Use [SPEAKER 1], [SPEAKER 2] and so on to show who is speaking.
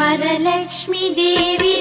[SPEAKER 1] Varalakshmi Devi